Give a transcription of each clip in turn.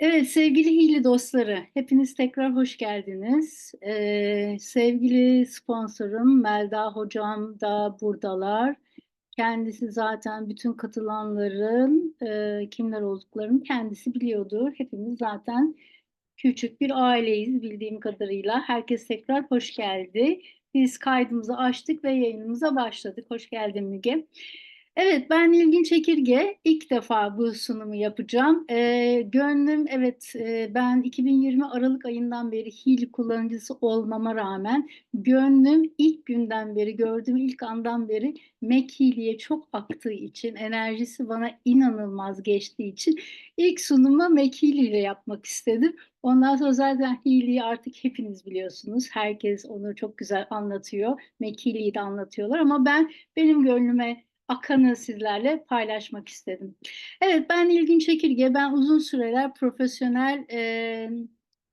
Evet sevgili Hili dostları, hepiniz tekrar hoş geldiniz. Ee, sevgili sponsorum Melda Hocam da buradalar. Kendisi zaten bütün katılanların e, kimler olduklarını kendisi biliyordur. Hepimiz zaten küçük bir aileyiz bildiğim kadarıyla. Herkes tekrar hoş geldi. Biz kaydımızı açtık ve yayınımıza başladık. Hoş geldin Müge. Evet, ben İlgin Çekirge. İlk defa bu sunumu yapacağım. Ee, gönlüm, evet e, ben 2020 Aralık ayından beri Hil kullanıcısı olmama rağmen gönlüm ilk günden beri, gördüğüm ilk andan beri Mekili'ye çok aktığı için, enerjisi bana inanılmaz geçtiği için ilk sunumu Mekili ile yapmak istedim. Ondan sonra zaten Hili'yi artık hepiniz biliyorsunuz. Herkes onu çok güzel anlatıyor. Mekili'yi de anlatıyorlar ama ben benim gönlüme akanı sizlerle paylaşmak istedim. Evet ben İlgin Çekirge. Ben uzun süreler profesyonel e,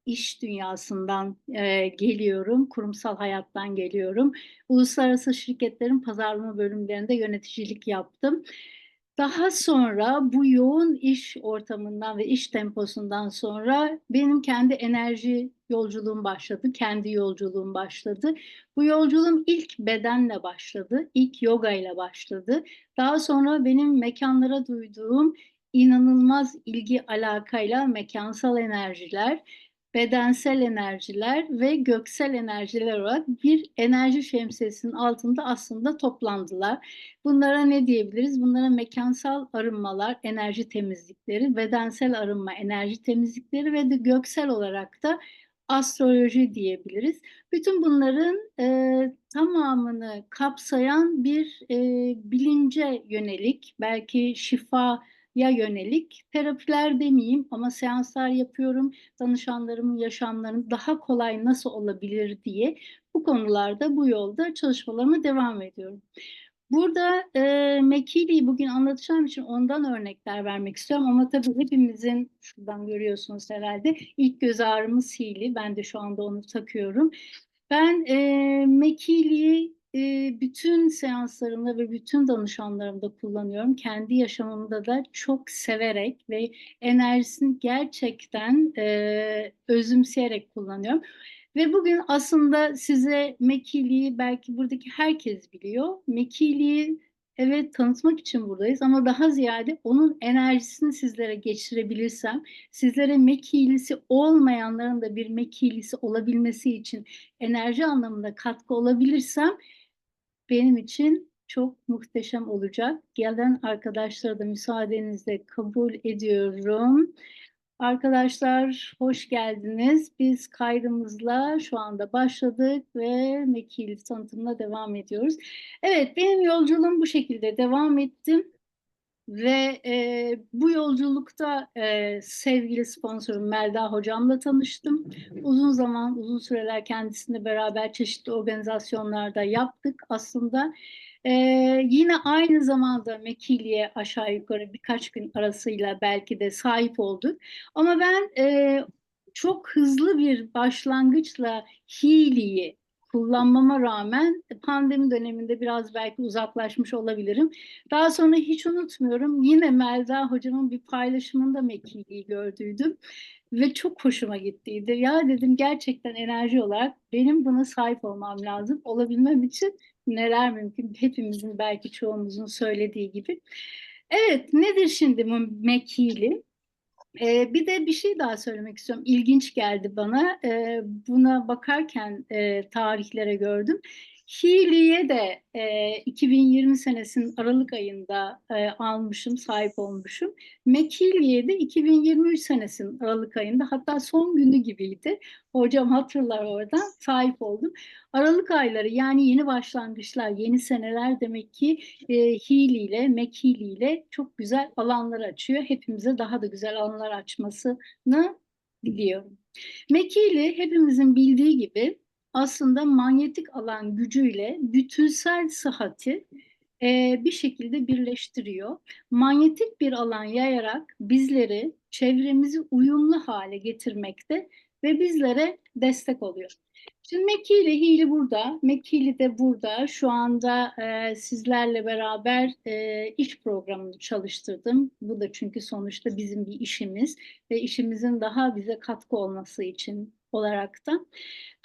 iş dünyasından e, geliyorum. Kurumsal hayattan geliyorum. Uluslararası şirketlerin pazarlama bölümlerinde yöneticilik yaptım. Daha sonra bu yoğun iş ortamından ve iş temposundan sonra benim kendi enerji yolculuğum başladı, kendi yolculuğum başladı. Bu yolculuğum ilk bedenle başladı, ilk yoga ile başladı. Daha sonra benim mekanlara duyduğum inanılmaz ilgi alakayla mekansal enerjiler, bedensel enerjiler ve göksel enerjiler olarak bir enerji şemsiyesinin altında aslında toplandılar. Bunlara ne diyebiliriz? Bunlara mekansal arınmalar, enerji temizlikleri, bedensel arınma, enerji temizlikleri ve de göksel olarak da astroloji diyebiliriz. Bütün bunların e, tamamını kapsayan bir e, bilince yönelik, belki şifa ya yönelik terapiler demeyeyim ama seanslar yapıyorum. Danışanlarımın yaşamlarını daha kolay nasıl olabilir diye bu konularda bu yolda çalışmalarıma devam ediyorum. Burada e, Mekili'yi bugün anlatacağım için ondan örnekler vermek istiyorum ama tabii hepimizin şuradan görüyorsunuz herhalde ilk göz ağrımız Hili. Ben de şu anda onu takıyorum. Ben e, Mekili'yi e, bütün seanslarımda ve bütün danışanlarımda kullanıyorum. Kendi yaşamımda da çok severek ve enerjisini gerçekten e, özümseyerek kullanıyorum. Ve bugün aslında size Mekili'yi belki buradaki herkes biliyor. Mekili'yi evet tanıtmak için buradayız ama daha ziyade onun enerjisini sizlere geçirebilirsem, sizlere Mekilisi olmayanların da bir Mekilisi olabilmesi için enerji anlamında katkı olabilirsem benim için çok muhteşem olacak. Gelen arkadaşlara da müsaadenizle kabul ediyorum. Arkadaşlar hoş geldiniz. Biz kaydımızla şu anda başladık ve Mekil tanıtımına devam ediyoruz. Evet benim yolculuğum bu şekilde devam ettim. Ve e, bu yolculukta e, sevgili sponsorum Melda hocamla tanıştım. Uzun zaman, uzun süreler kendisini beraber çeşitli organizasyonlarda yaptık. Aslında ee, yine aynı zamanda Mekili'ye aşağı yukarı birkaç gün arasıyla belki de sahip olduk. Ama ben e, çok hızlı bir başlangıçla Hili'yi kullanmama rağmen pandemi döneminde biraz belki uzaklaşmış olabilirim. Daha sonra hiç unutmuyorum yine Melda hocamın bir paylaşımında Mekili'yi gördüydüm ve çok hoşuma gittiydi. Ya dedim gerçekten enerji olarak benim buna sahip olmam lazım. Olabilmem için neler mümkün? Hepimizin belki çoğumuzun söylediği gibi. Evet nedir şimdi bu Mekili? Ee, bir de bir şey daha söylemek istiyorum. İlginç geldi bana. Ee, buna bakarken e, tarihlere gördüm. Hili'ye de e, 2020 senesinin Aralık ayında e, almışım, sahip olmuşum. Mekili'ye de 2023 senesinin Aralık ayında hatta son günü gibiydi. Hocam hatırlar oradan sahip oldum. Aralık ayları yani yeni başlangıçlar, yeni seneler demek ki e, Hili ile, Mekili ile çok güzel alanlar açıyor. Hepimize daha da güzel alanlar açmasını diliyorum. Mekili hepimizin bildiği gibi aslında manyetik alan gücüyle bütünsel sıhhati e, bir şekilde birleştiriyor. Manyetik bir alan yayarak bizleri çevremizi uyumlu hale getirmekte ve bizlere destek oluyor. Şimdi Mekki ile Hili burada, Mekki de burada. Şu anda e, sizlerle beraber e, iş programını çalıştırdım. Bu da çünkü sonuçta bizim bir işimiz ve işimizin daha bize katkı olması için olarak da.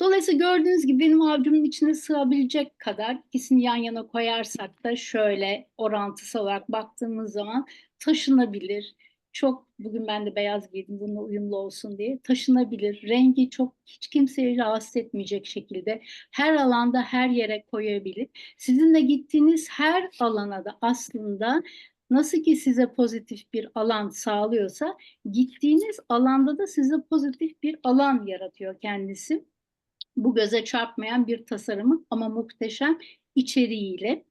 Dolayısıyla gördüğünüz gibi benim avcumun içine sığabilecek kadar ikisini yan yana koyarsak da şöyle orantısı olarak baktığımız zaman taşınabilir. Çok bugün ben de beyaz giydim bununla uyumlu olsun diye taşınabilir. Rengi çok hiç kimseyi rahatsız etmeyecek şekilde her alanda her yere koyabilir. Sizin de gittiğiniz her alana da aslında nasıl ki size pozitif bir alan sağlıyorsa gittiğiniz alanda da size pozitif bir alan yaratıyor kendisi. Bu göze çarpmayan bir tasarımı ama muhteşem içeriğiyle.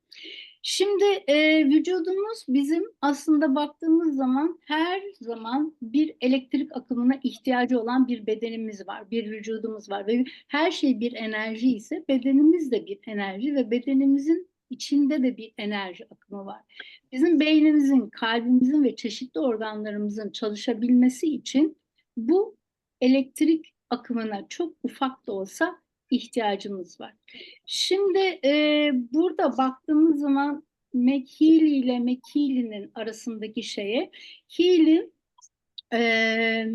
Şimdi e, vücudumuz bizim aslında baktığımız zaman her zaman bir elektrik akımına ihtiyacı olan bir bedenimiz var, bir vücudumuz var ve her şey bir enerji ise bedenimiz de bir enerji ve bedenimizin içinde de bir enerji akımı var. Bizim beynimizin, kalbimizin ve çeşitli organlarımızın çalışabilmesi için bu elektrik akımına çok ufak da olsa ihtiyacımız var. Şimdi e, burada baktığımız zaman McHealy ile McHealy'nin arasındaki şeye Healy e,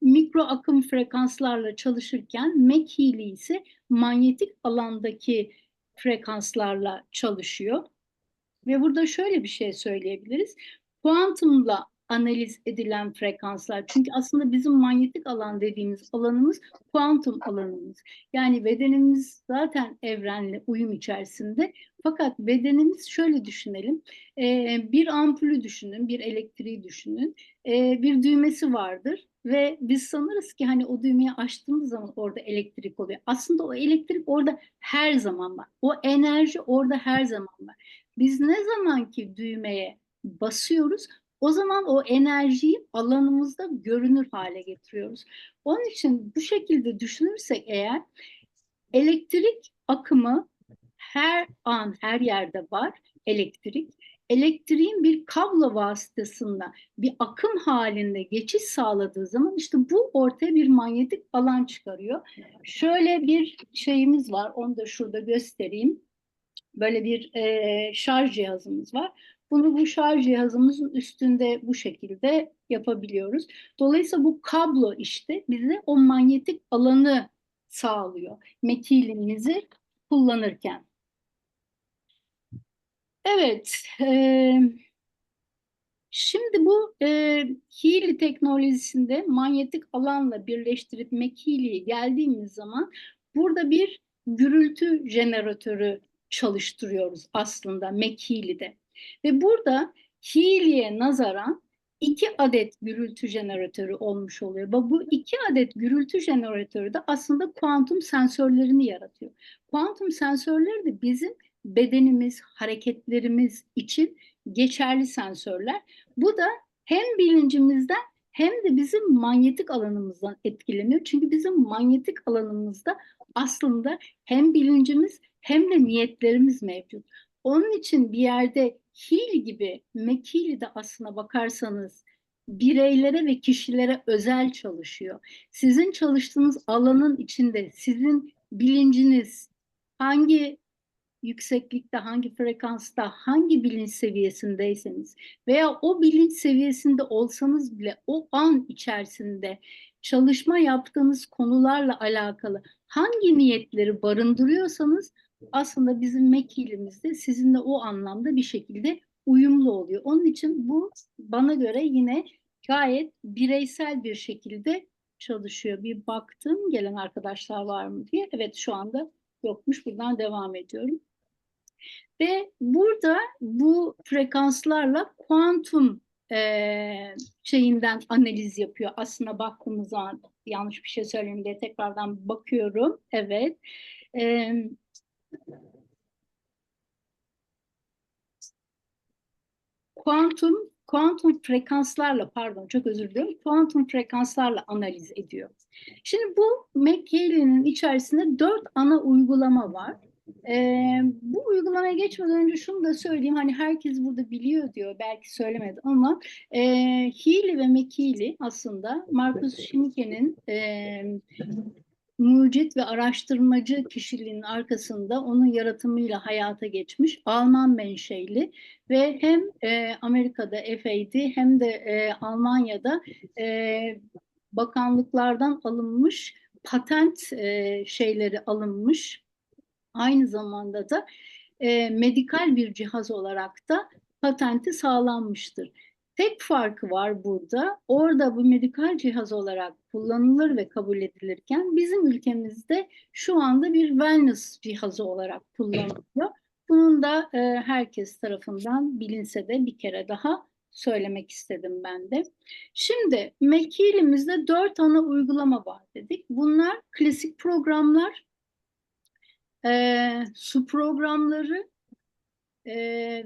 mikro akım frekanslarla çalışırken McHealy ise manyetik alandaki frekanslarla çalışıyor. Ve burada şöyle bir şey söyleyebiliriz. Kuantumla analiz edilen frekanslar. Çünkü aslında bizim manyetik alan dediğimiz alanımız kuantum alanımız. Yani bedenimiz zaten evrenle uyum içerisinde. Fakat bedenimiz şöyle düşünelim. bir ampulü düşünün, bir elektriği düşünün. bir düğmesi vardır ve biz sanırız ki hani o düğmeyi açtığımız zaman orada elektrik oluyor. Aslında o elektrik orada her zaman var. O enerji orada her zaman var. Biz ne zaman ki düğmeye basıyoruz o zaman o enerjiyi alanımızda görünür hale getiriyoruz. Onun için bu şekilde düşünürsek eğer elektrik akımı her an her yerde var elektrik. Elektriğin bir kablo vasıtasında bir akım halinde geçiş sağladığı zaman işte bu ortaya bir manyetik alan çıkarıyor. Şöyle bir şeyimiz var onu da şurada göstereyim. Böyle bir e, şarj cihazımız var. Bunu bu şarj cihazımızın üstünde bu şekilde yapabiliyoruz. Dolayısıyla bu kablo işte bize o manyetik alanı sağlıyor. Metilimizi kullanırken. Evet, e, şimdi bu e, Healy teknolojisinde manyetik alanla birleştirip McHealy'ye geldiğimiz zaman burada bir gürültü jeneratörü çalıştırıyoruz aslında McHealy'de. Ve burada Healy'e nazaran iki adet gürültü jeneratörü olmuş oluyor. Bu iki adet gürültü jeneratörü de aslında kuantum sensörlerini yaratıyor. Kuantum sensörleri de bizim bedenimiz, hareketlerimiz için geçerli sensörler. Bu da hem bilincimizden hem de bizim manyetik alanımızdan etkileniyor. Çünkü bizim manyetik alanımızda aslında hem bilincimiz hem de niyetlerimiz mevcut. Onun için bir yerde Hil gibi Mekili de aslına bakarsanız bireylere ve kişilere özel çalışıyor. Sizin çalıştığınız alanın içinde sizin bilinciniz hangi yükseklikte, hangi frekansta, hangi bilinç seviyesindeyseniz veya o bilinç seviyesinde olsanız bile o an içerisinde çalışma yaptığınız konularla alakalı hangi niyetleri barındırıyorsanız aslında bizim mekilimizde sizinle o anlamda bir şekilde uyumlu oluyor. Onun için bu bana göre yine gayet bireysel bir şekilde çalışıyor. Bir baktım gelen arkadaşlar var mı diye. Evet şu anda yokmuş. Buradan devam ediyorum. Ve burada bu frekanslarla kuantum e, şeyinden analiz yapıyor. Aslında baktığımız zaman yanlış bir şey söyleyeyim diye tekrardan bakıyorum. Evet. Evet kuantum kuantum frekanslarla pardon çok özür diliyorum kuantum frekanslarla analiz ediyor. Şimdi bu McHale'nin içerisinde dört ana uygulama var. Ee, bu uygulamaya geçmeden önce şunu da söyleyeyim. Hani herkes burada biliyor diyor. Belki söylemedi ama e, Healy ve McKeely aslında Marcus Schimike'nin e, mucit ve araştırmacı kişiliğinin arkasında onun yaratımıyla hayata geçmiş Alman menşeli ve hem e, Amerika'da FAD hem de e, Almanya'da e, bakanlıklardan alınmış patent e, şeyleri alınmış aynı zamanda da e, medikal bir cihaz olarak da patenti sağlanmıştır. Tek farkı var burada. Orada bu medikal cihaz olarak kullanılır ve kabul edilirken bizim ülkemizde şu anda bir wellness cihazı olarak kullanılıyor. Bunun da e, herkes tarafından bilinse de bir kere daha söylemek istedim ben de. Şimdi Mekilimizde dört ana uygulama var dedik. Bunlar klasik programlar, e, su programları e,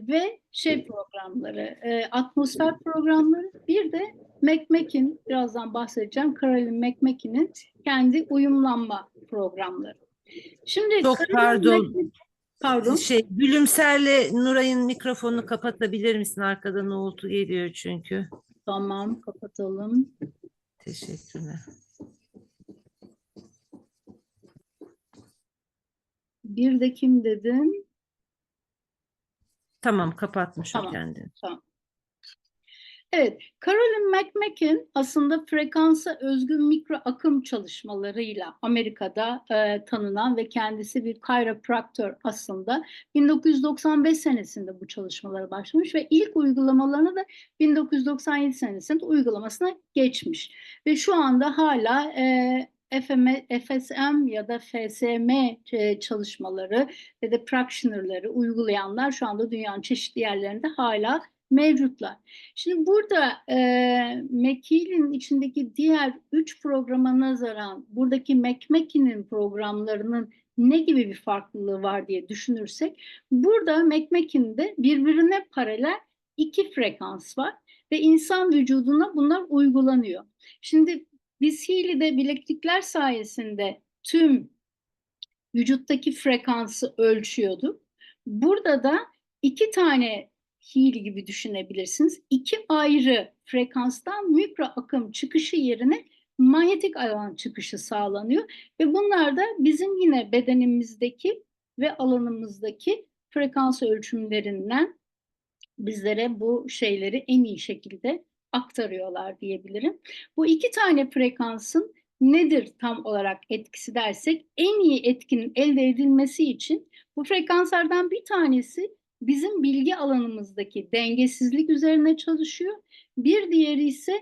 ve şey programları, e, atmosfer programları. Bir de McMakin, birazdan bahsedeceğim, Caroline McMakin'in kendi uyumlanma programları. Şimdi Çok Caroline pardon. Mac- Pardon. Şey, Gülümser'le Nuray'ın mikrofonunu kapatabilir misin? Arkadan uğultu geliyor çünkü. Tamam, kapatalım. Teşekkürler. Bir de kim dedin? Tamam, kapatmış o Tamam. kendini. Evet, Caroline McMakin aslında frekansa özgün mikro akım çalışmalarıyla Amerika'da e, tanınan ve kendisi bir chiropractor aslında 1995 senesinde bu çalışmalara başlamış ve ilk uygulamalarını da 1997 senesinde uygulamasına geçmiş ve şu anda hala e, FSM ya da FSM e, çalışmaları ve de practitioner'ları uygulayanlar şu anda dünyanın çeşitli yerlerinde hala mevcutlar. Şimdi burada e, Mekil'in içindeki diğer üç programa nazaran buradaki McMakin'in programlarının ne gibi bir farklılığı var diye düşünürsek burada McMakin'de birbirine paralel iki frekans var ve insan vücuduna bunlar uygulanıyor. Şimdi biz Healy'de bileklikler sayesinde tüm vücuttaki frekansı ölçüyorduk. Burada da iki tane Healy gibi düşünebilirsiniz. İki ayrı frekanstan mikro akım çıkışı yerine manyetik alan çıkışı sağlanıyor ve bunlar da bizim yine bedenimizdeki ve alanımızdaki frekans ölçümlerinden bizlere bu şeyleri en iyi şekilde aktarıyorlar diyebilirim. Bu iki tane frekansın nedir tam olarak etkisi dersek en iyi etkinin elde edilmesi için bu frekanslardan bir tanesi bizim bilgi alanımızdaki dengesizlik üzerine çalışıyor. Bir diğeri ise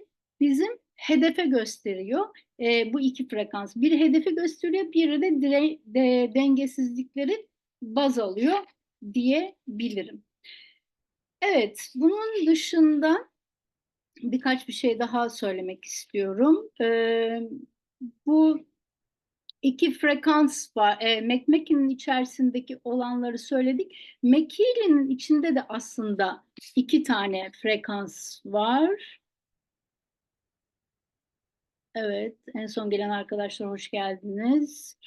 bizim hedefe gösteriyor. E, bu iki frekans. Bir hedefi gösteriyor, biri de, dire, de dengesizlikleri baz alıyor diyebilirim. Evet, bunun dışında birkaç bir şey daha söylemek istiyorum. Ee, bu iki frekans var. E, McMakin'in içerisindeki olanları söyledik. McKeely'nin içinde de aslında iki tane frekans var. Evet, en son gelen arkadaşlar hoş geldiniz.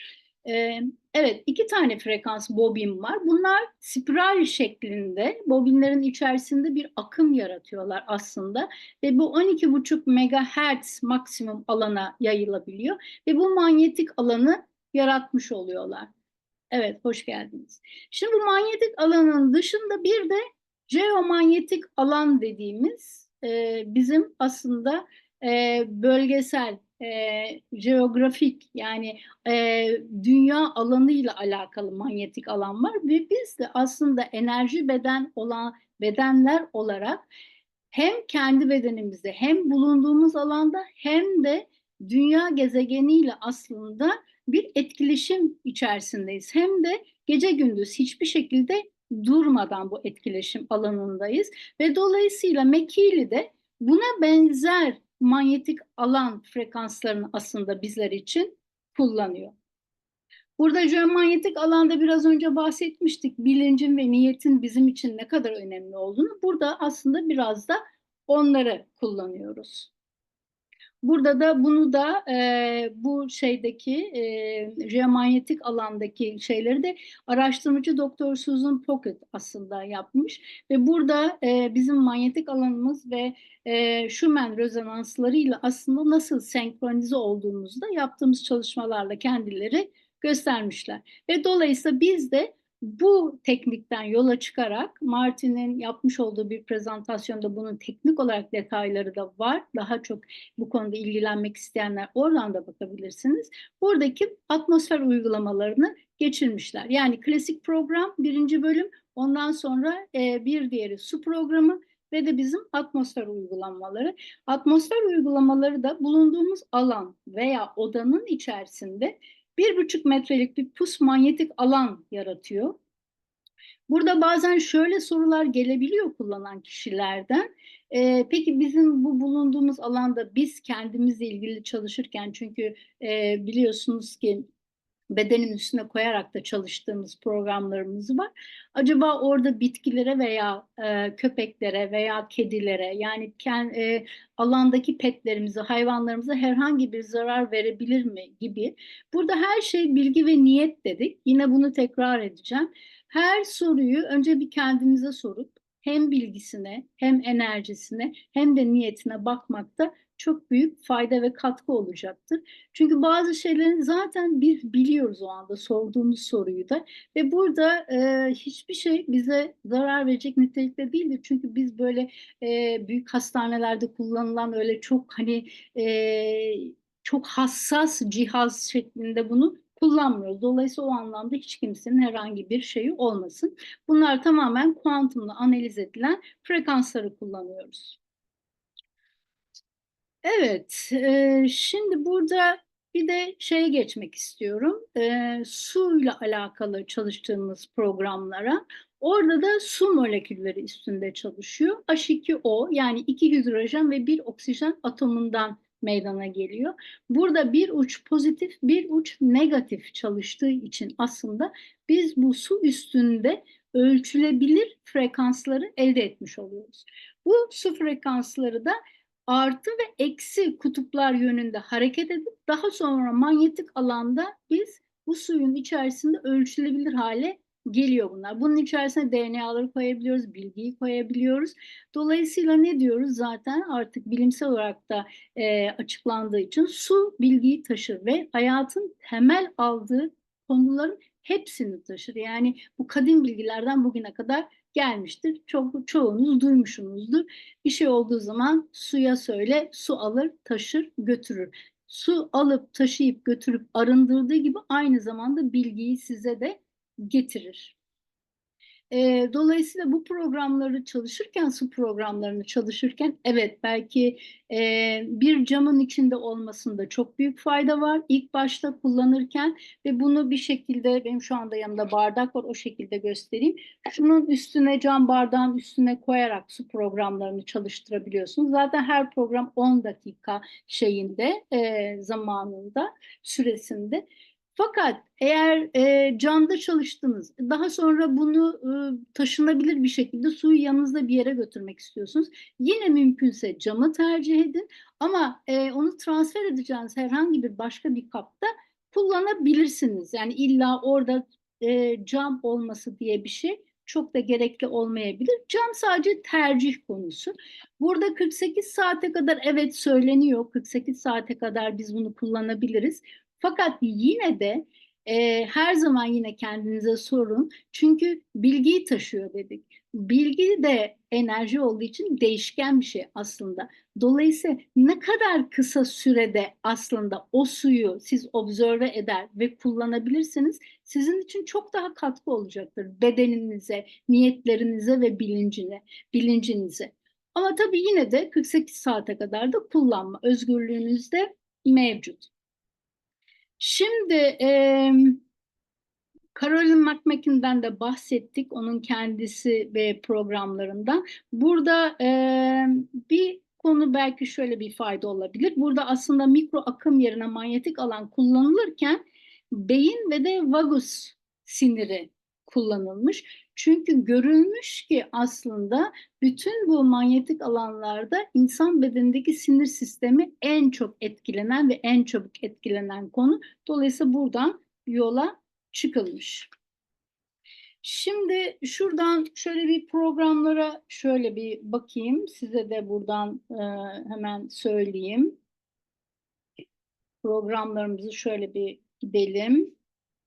Ee, evet, iki tane frekans bobin var. Bunlar spiral şeklinde, bobinlerin içerisinde bir akım yaratıyorlar aslında. Ve bu 12,5 megahertz maksimum alana yayılabiliyor. Ve bu manyetik alanı yaratmış oluyorlar. Evet, hoş geldiniz. Şimdi bu manyetik alanın dışında bir de jeomanyetik alan dediğimiz e, bizim aslında e, bölgesel, e, jeografik yani e, dünya alanıyla alakalı manyetik alan var ve biz de aslında enerji beden olan bedenler olarak hem kendi bedenimizde hem bulunduğumuz alanda hem de dünya gezegeniyle aslında bir etkileşim içerisindeyiz. Hem de gece gündüz hiçbir şekilde durmadan bu etkileşim alanındayız ve dolayısıyla Mekili de buna benzer manyetik alan frekanslarını aslında bizler için kullanıyor. Burada jeomanyetik alanda biraz önce bahsetmiştik bilincin ve niyetin bizim için ne kadar önemli olduğunu. Burada aslında biraz da onları kullanıyoruz. Burada da bunu da e, bu şeydeki e, jeomanyetik alandaki şeyleri de araştırmacı Doktor Susan Pocket aslında yapmış ve burada e, bizim manyetik alanımız ve e, Schumann rezonanslarıyla aslında nasıl senkronize olduğumuzu da yaptığımız çalışmalarla kendileri göstermişler. Ve dolayısıyla biz de bu teknikten yola çıkarak Martin'in yapmış olduğu bir prezentasyonda bunun teknik olarak detayları da var. Daha çok bu konuda ilgilenmek isteyenler oradan da bakabilirsiniz. Buradaki atmosfer uygulamalarını geçirmişler. Yani klasik program birinci bölüm, ondan sonra e, bir diğeri su programı ve de bizim atmosfer uygulamaları. Atmosfer uygulamaları da bulunduğumuz alan veya odanın içerisinde bir buçuk metrelik bir pus manyetik alan yaratıyor. Burada bazen şöyle sorular gelebiliyor kullanan kişilerden. Ee, peki bizim bu bulunduğumuz alanda biz kendimizle ilgili çalışırken çünkü e, biliyorsunuz ki bedenin üstüne koyarak da çalıştığımız programlarımız var. Acaba orada bitkilere veya e, köpeklere veya kedilere yani kend, e, alandaki petlerimize, hayvanlarımıza herhangi bir zarar verebilir mi gibi. Burada her şey bilgi ve niyet dedik. Yine bunu tekrar edeceğim. Her soruyu önce bir kendimize sorup hem bilgisine hem enerjisine hem de niyetine bakmakta çok büyük fayda ve katkı olacaktır. Çünkü bazı şeyleri zaten biz biliyoruz o anda sorduğumuz soruyu da ve burada e, hiçbir şey bize zarar verecek nitelikte değildir. Çünkü biz böyle e, büyük hastanelerde kullanılan öyle çok hani e, çok hassas cihaz şeklinde bunu kullanmıyoruz. Dolayısıyla o anlamda hiç kimsenin herhangi bir şeyi olmasın. Bunlar tamamen kuantumla analiz edilen frekansları kullanıyoruz. Evet, e, şimdi burada bir de şeye geçmek istiyorum. E, suyla alakalı çalıştığımız programlara. Orada da su molekülleri üstünde çalışıyor. H2O yani iki hidrojen ve bir oksijen atomundan meydana geliyor. Burada bir uç pozitif, bir uç negatif çalıştığı için aslında biz bu su üstünde ölçülebilir frekansları elde etmiş oluyoruz. Bu su frekansları da artı ve eksi kutuplar yönünde hareket edip daha sonra manyetik alanda biz bu suyun içerisinde ölçülebilir hale geliyor bunlar. Bunun içerisine DNA'ları koyabiliyoruz, bilgiyi koyabiliyoruz. Dolayısıyla ne diyoruz zaten artık bilimsel olarak da e, açıklandığı için su bilgiyi taşır ve hayatın temel aldığı konuların hepsini taşır. Yani bu kadim bilgilerden bugüne kadar gelmiştir. Çok çoğunuz duymuşsunuzdur. Bir şey olduğu zaman suya söyle, su alır, taşır, götürür. Su alıp taşıyıp götürüp arındırdığı gibi aynı zamanda bilgiyi size de getirir. E, dolayısıyla bu programları çalışırken, su programlarını çalışırken evet belki e, bir camın içinde olmasında çok büyük fayda var. İlk başta kullanırken ve bunu bir şekilde benim şu anda yanımda bardak var o şekilde göstereyim. Şunun üstüne cam bardağın üstüne koyarak su programlarını çalıştırabiliyorsunuz. Zaten her program 10 dakika şeyinde e, zamanında süresinde. Fakat eğer e, camda çalıştınız, daha sonra bunu e, taşınabilir bir şekilde suyu yanınızda bir yere götürmek istiyorsunuz. Yine mümkünse camı tercih edin ama e, onu transfer edeceğiniz herhangi bir başka bir kapta kullanabilirsiniz. Yani illa orada e, cam olması diye bir şey çok da gerekli olmayabilir. Cam sadece tercih konusu. Burada 48 saate kadar evet söyleniyor. 48 saate kadar biz bunu kullanabiliriz. Fakat yine de e, her zaman yine kendinize sorun. Çünkü bilgiyi taşıyor dedik. Bilgi de enerji olduğu için değişken bir şey aslında. Dolayısıyla ne kadar kısa sürede aslında o suyu siz observe eder ve kullanabilirsiniz sizin için çok daha katkı olacaktır bedeninize, niyetlerinize ve bilincine, bilincinize. Ama tabii yine de 48 saate kadar da kullanma özgürlüğünüz de mevcut. Şimdi e, Caroline McMackin'den de bahsettik, onun kendisi ve programlarından. Burada e, bir konu belki şöyle bir fayda olabilir. Burada aslında mikro akım yerine manyetik alan kullanılırken beyin ve de vagus siniri kullanılmış. Çünkü görülmüş ki aslında bütün bu manyetik alanlarda insan bedenindeki sinir sistemi en çok etkilenen ve en çabuk etkilenen konu. Dolayısıyla buradan yola çıkılmış. Şimdi şuradan şöyle bir programlara şöyle bir bakayım. Size de buradan e, hemen söyleyeyim. Programlarımızı şöyle bir gidelim.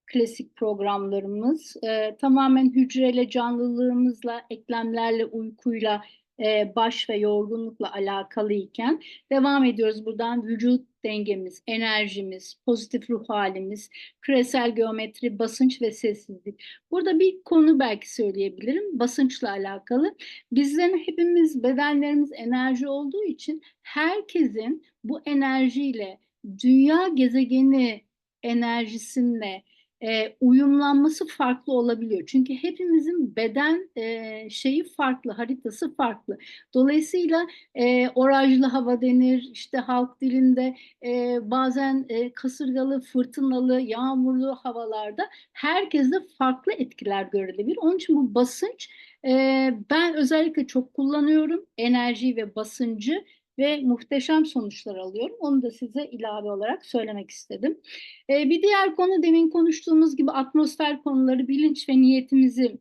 Klasik programlarımız e, tamamen hücreyle, canlılığımızla, eklemlerle, uykuyla, e, baş ve yorgunlukla alakalı iken devam ediyoruz buradan vücut dengemiz, enerjimiz, pozitif ruh halimiz, küresel geometri, basınç ve sessizlik. Burada bir konu belki söyleyebilirim basınçla alakalı. Bizlerin hepimiz bedenlerimiz enerji olduğu için herkesin bu enerjiyle dünya gezegeni enerjisinde e, uyumlanması farklı olabiliyor. Çünkü hepimizin beden e, şeyi farklı, haritası farklı. Dolayısıyla e, orajlı hava denir, işte halk dilinde e, bazen e, kasırgalı, fırtınalı, yağmurlu havalarda herkeste farklı etkiler görülebilir. Onun için bu basınç e, ben özellikle çok kullanıyorum enerji ve basıncı ve muhteşem sonuçlar alıyorum. Onu da size ilave olarak söylemek istedim. Ee, bir diğer konu demin konuştuğumuz gibi atmosfer konuları, bilinç ve niyetimizi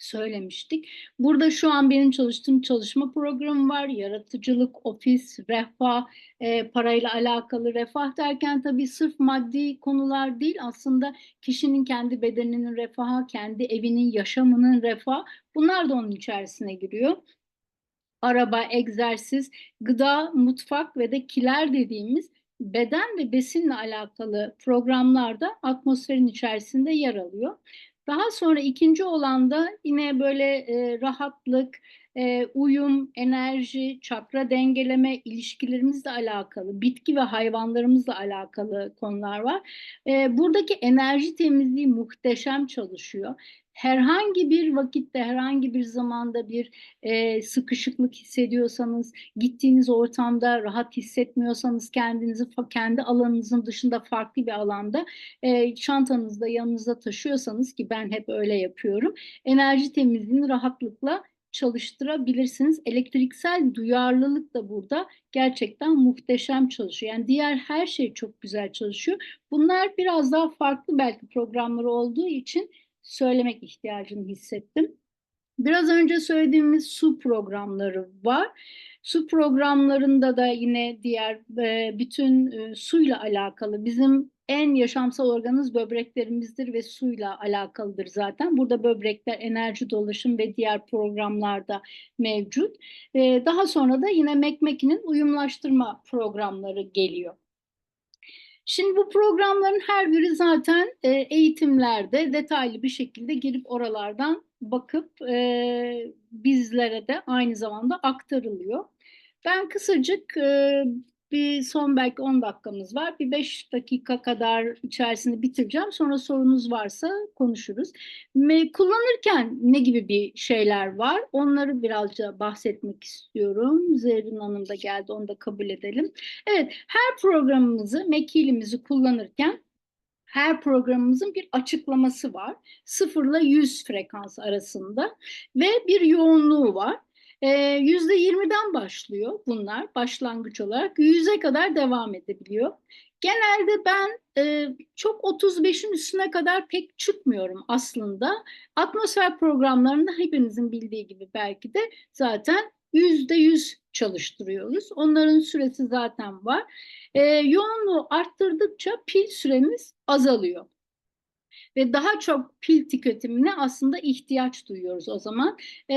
söylemiştik. Burada şu an benim çalıştığım çalışma programı var. Yaratıcılık, ofis, refah, e, parayla alakalı refah derken tabii sırf maddi konular değil aslında kişinin kendi bedeninin refahı, kendi evinin yaşamının refahı bunlar da onun içerisine giriyor araba, egzersiz, gıda, mutfak ve de kiler dediğimiz beden ve besinle alakalı programlarda atmosferin içerisinde yer alıyor. Daha sonra ikinci olan da yine böyle e, rahatlık, e, uyum, enerji, çakra dengeleme, ilişkilerimizle alakalı, bitki ve hayvanlarımızla alakalı konular var. E, buradaki enerji temizliği muhteşem çalışıyor herhangi bir vakitte, herhangi bir zamanda bir e, sıkışıklık hissediyorsanız, gittiğiniz ortamda rahat hissetmiyorsanız, kendinizi kendi alanınızın dışında farklı bir alanda e, çantanızda yanınızda taşıyorsanız ki ben hep öyle yapıyorum, enerji temizliğini rahatlıkla çalıştırabilirsiniz. Elektriksel duyarlılık da burada gerçekten muhteşem çalışıyor. Yani diğer her şey çok güzel çalışıyor. Bunlar biraz daha farklı belki programları olduğu için söylemek ihtiyacını hissettim. Biraz önce söylediğimiz su programları var. Su programlarında da yine diğer e, bütün e, suyla alakalı bizim en yaşamsal organımız böbreklerimizdir ve suyla alakalıdır zaten. Burada böbrekler, enerji dolaşım ve diğer programlarda mevcut. E, daha sonra da yine MECMEC'in uyumlaştırma programları geliyor. Şimdi bu programların her biri zaten e, eğitimlerde detaylı bir şekilde girip oralardan bakıp e, bizlere de aynı zamanda aktarılıyor. Ben kısacık e, bir son belki 10 dakikamız var. Bir 5 dakika kadar içerisinde bitireceğim. Sonra sorunuz varsa konuşuruz. Kullanırken ne gibi bir şeyler var? Onları birazca bahsetmek istiyorum. Zerrin Hanım da geldi. Onu da kabul edelim. Evet, her programımızı, mekilimizi kullanırken her programımızın bir açıklaması var. 0 ile 100 frekans arasında ve bir yoğunluğu var. Yüzde yirmiden başlıyor bunlar başlangıç olarak. Yüze kadar devam edebiliyor. Genelde ben e, çok 35'in üstüne kadar pek çıkmıyorum aslında. Atmosfer programlarında hepinizin bildiği gibi belki de zaten yüzde yüz çalıştırıyoruz. Onların süresi zaten var. E, yoğunluğu arttırdıkça pil süremiz azalıyor ve daha çok pil tüketimine aslında ihtiyaç duyuyoruz o zaman. Ee,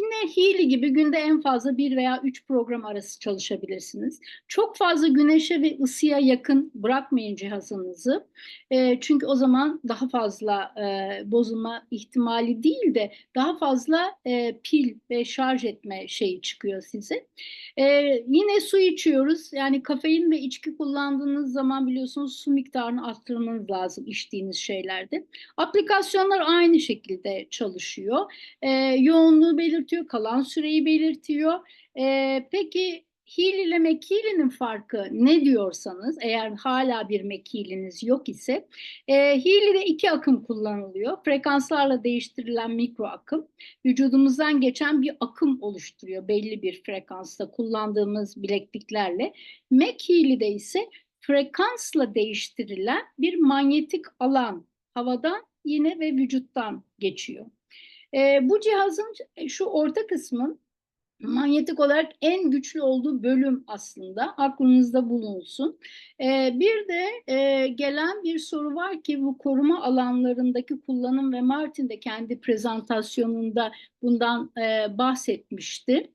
yine Healy gibi günde en fazla bir veya üç program arası çalışabilirsiniz. Çok fazla güneşe ve ısıya yakın bırakmayın cihazınızı. E, çünkü o zaman daha fazla e, bozulma ihtimali değil de daha fazla e, pil ve şarj etme şeyi çıkıyor size. E, yine su içiyoruz. Yani kafein ve içki kullandığınız zaman biliyorsunuz su miktarını arttırmanız lazım içtiğiniz şeylerde. Aplikasyonlar aynı şekilde çalışıyor. E, yoğunluğu belirtiyor, kalan süreyi belirtiyor. E, peki Healy ile McKeely'nin farkı ne diyorsanız eğer hala bir McKeely'niz yok ise e, Healy'de iki akım kullanılıyor. Frekanslarla değiştirilen mikro akım vücudumuzdan geçen bir akım oluşturuyor belli bir frekansta kullandığımız bilekliklerle. McKeely'de ise frekansla değiştirilen bir manyetik alan havadan yine ve vücuttan geçiyor. E, bu cihazın şu orta kısmın manyetik olarak en güçlü olduğu bölüm aslında aklınızda bulunsun. Ee, bir de e, gelen bir soru var ki bu koruma alanlarındaki kullanım ve Martin de kendi prezentasyonunda bundan e, bahsetmişti.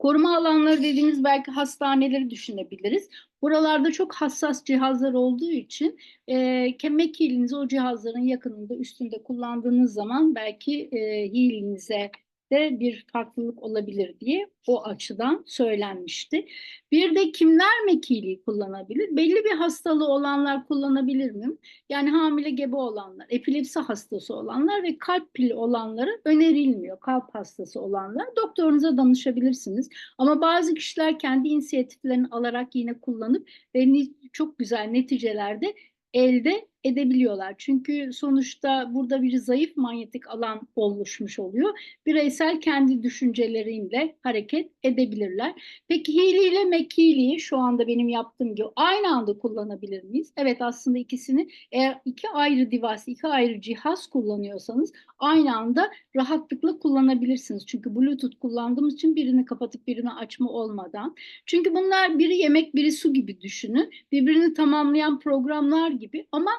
Koruma alanları dediğimiz belki hastaneleri düşünebiliriz. Buralarda çok hassas cihazlar olduğu için e, kemek hilinizi o cihazların yakınında üstünde kullandığınız zaman belki e, hilinize de bir farklılık olabilir diye o açıdan söylenmişti. Bir de kimler mekiliği kullanabilir? Belli bir hastalığı olanlar kullanabilir mi? Yani hamile gebe olanlar, epilepsi hastası olanlar ve kalp pili olanlara önerilmiyor. Kalp hastası olanlar doktorunuza danışabilirsiniz. Ama bazı kişiler kendi inisiyatiflerini alarak yine kullanıp ve çok güzel neticelerde elde edebiliyorlar. Çünkü sonuçta burada bir zayıf manyetik alan oluşmuş oluyor. Bireysel kendi düşünceleriyle hareket edebilirler. Peki Healy ile McKeely'yi şu anda benim yaptığım gibi aynı anda kullanabilir miyiz? Evet aslında ikisini eğer iki ayrı device, iki ayrı cihaz kullanıyorsanız aynı anda rahatlıkla kullanabilirsiniz. Çünkü Bluetooth kullandığımız için birini kapatıp birini açma olmadan. Çünkü bunlar biri yemek, biri su gibi düşünün. Birbirini tamamlayan programlar gibi ama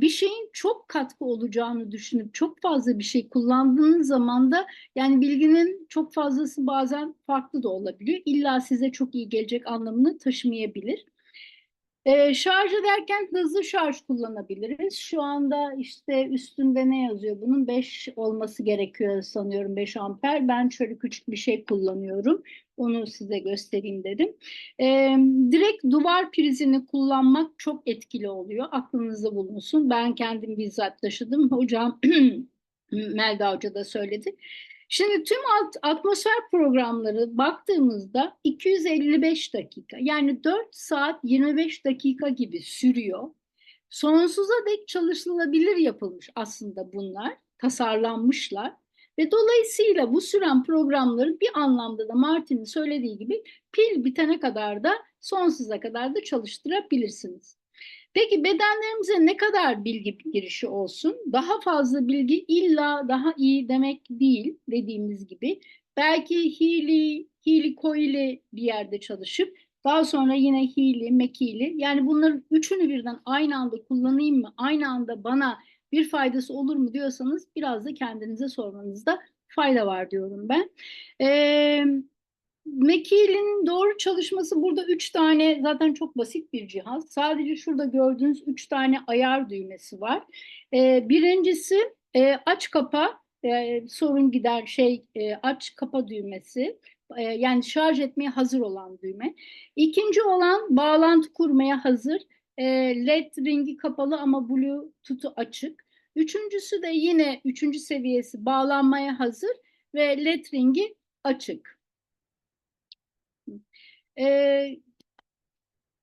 bir şeyin çok katkı olacağını düşünüp çok fazla bir şey kullandığınız zaman da yani bilginin çok fazlası bazen farklı da olabiliyor. İlla size çok iyi gelecek anlamını taşımayabilir. E, şarj ederken hızlı şarj kullanabiliriz. Şu anda işte üstünde ne yazıyor? Bunun 5 olması gerekiyor sanıyorum 5 amper. Ben şöyle küçük bir şey kullanıyorum. Onu size göstereyim dedim. E, direkt duvar prizini kullanmak çok etkili oluyor. Aklınızda bulunsun. Ben kendim bizzat taşıdım. Hocam Melda Hoca da söyledi. Şimdi tüm atmosfer programları baktığımızda 255 dakika yani 4 saat 25 dakika gibi sürüyor. Sonsuza dek çalışılabilir yapılmış aslında bunlar, tasarlanmışlar. Ve dolayısıyla bu süren programları bir anlamda da Martin'in söylediği gibi pil bitene kadar da sonsuza kadar da çalıştırabilirsiniz. Peki bedenlerimize ne kadar bilgi girişi olsun? Daha fazla bilgi illa daha iyi demek değil dediğimiz gibi. Belki Healy, Healy Coil'i bir yerde çalışıp daha sonra yine Healy, McKeely yani bunların üçünü birden aynı anda kullanayım mı? Aynı anda bana bir faydası olur mu diyorsanız biraz da kendinize sormanızda fayda var diyorum ben. Ee, McKeely'nin doğru çalışması burada üç tane zaten çok basit bir cihaz. Sadece şurada gördüğünüz üç tane ayar düğmesi var. Ee, birincisi e, aç kapa e, sorun gider şey e, aç kapa düğmesi. E, yani şarj etmeye hazır olan düğme. İkinci olan bağlantı kurmaya hazır. E, LED ringi kapalı ama Bluetooth'u açık. Üçüncüsü de yine üçüncü seviyesi bağlanmaya hazır ve LED ringi açık. Ee,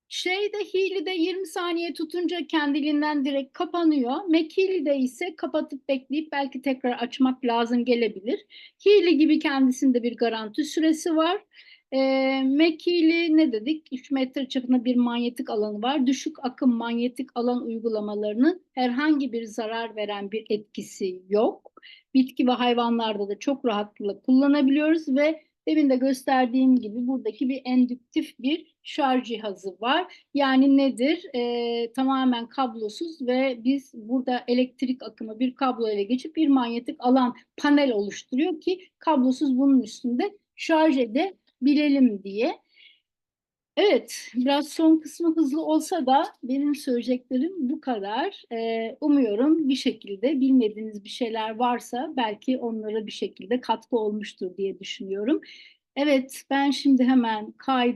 şeyde Healy'de 20 saniye tutunca kendiliğinden direkt kapanıyor. McHealy'de ise kapatıp bekleyip belki tekrar açmak lazım gelebilir. Healy gibi kendisinde bir garanti süresi var. E, McKeely ne dedik? 3 metre çapında bir manyetik alanı var. Düşük akım manyetik alan uygulamalarının herhangi bir zarar veren bir etkisi yok. Bitki ve hayvanlarda da çok rahatlıkla kullanabiliyoruz ve demin de gösterdiğim gibi buradaki bir endüktif bir şarj cihazı var. Yani nedir? E, tamamen kablosuz ve biz burada elektrik akımı bir kablo ile geçip bir manyetik alan panel oluşturuyor ki kablosuz bunun üstünde şarj edebiliriz bilelim diye. Evet, biraz son kısmı hızlı olsa da benim söyleyeceklerim bu kadar. Ee, umuyorum bir şekilde bilmediğiniz bir şeyler varsa belki onlara bir şekilde katkı olmuştur diye düşünüyorum. Evet, ben şimdi hemen kaydı